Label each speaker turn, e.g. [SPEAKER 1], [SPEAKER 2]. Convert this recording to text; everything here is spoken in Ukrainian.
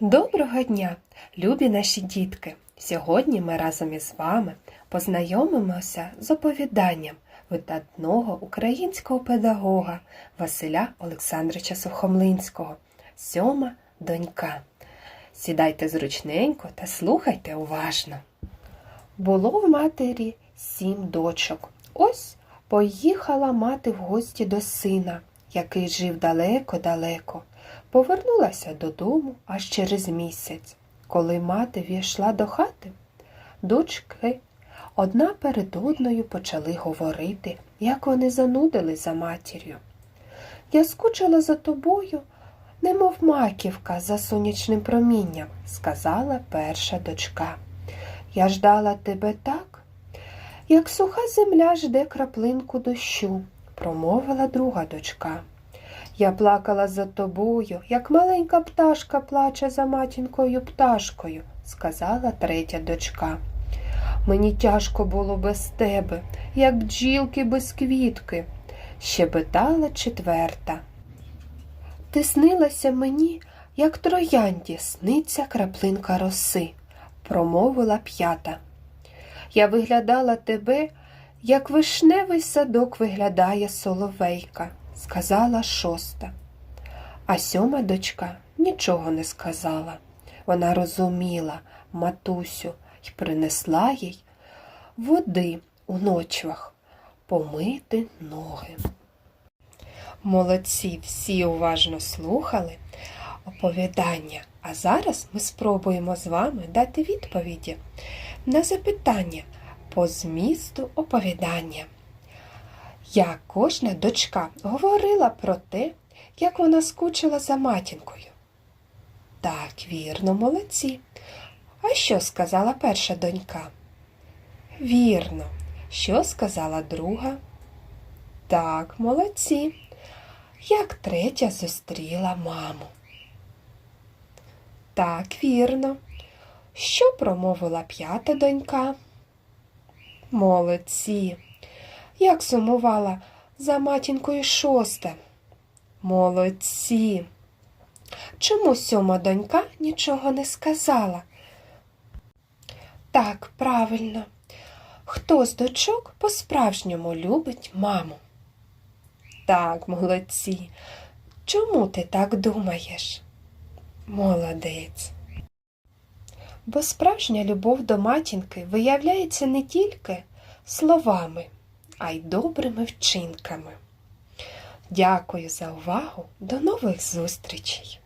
[SPEAKER 1] Доброго дня, любі наші дітки! Сьогодні ми разом із вами познайомимося з оповіданням видатного українського педагога Василя Олександровича Сухомлинського Сьома донька. Сідайте зручненько та слухайте уважно. Було в матері сім дочок. Ось поїхала мати в гості до сина, який жив далеко-далеко. Повернулася додому аж через місяць. Коли мати війшла до хати, дочки одна перед одною почали говорити, як вони занудили за матір'ю. Я скучила за тобою, немов маківка за сонячним промінням, сказала перша дочка. Я ждала тебе так, як суха земля жде краплинку дощу, промовила друга дочка. Я плакала за тобою, як маленька пташка плаче за матінкою пташкою, сказала третя дочка. Мені тяжко було без тебе, як бджілки без квітки, щебетала четверта. Ти снилася мені, як троянді сниться краплинка роси, промовила п'ята. Я виглядала тебе, як вишневий садок виглядає соловейка, сказала шоста. А сьома дочка нічого не сказала. Вона розуміла матусю й принесла їй води у ночвах помити ноги. Молодці всі уважно слухали оповідання, а зараз ми спробуємо з вами дати відповіді на запитання по змісту оповідання. Як кожна дочка говорила про те, як вона скучила за матінкою. Так, вірно, молодці. А що сказала перша донька? Вірно. Що сказала друга? Так, молодці. Як третя зустріла маму. Так, вірно. Що промовила п'ята донька? Молодці. Як сумувала за матінкою шоста. Молодці. Чому сьома донька нічого не сказала? Так, правильно. Хто з дочок по-справжньому любить маму? Так, молодці. Чому ти так думаєш? Молодець. Бо справжня любов до матінки виявляється не тільки словами, а й добрими вчинками. Дякую за увагу. До нових зустрічей!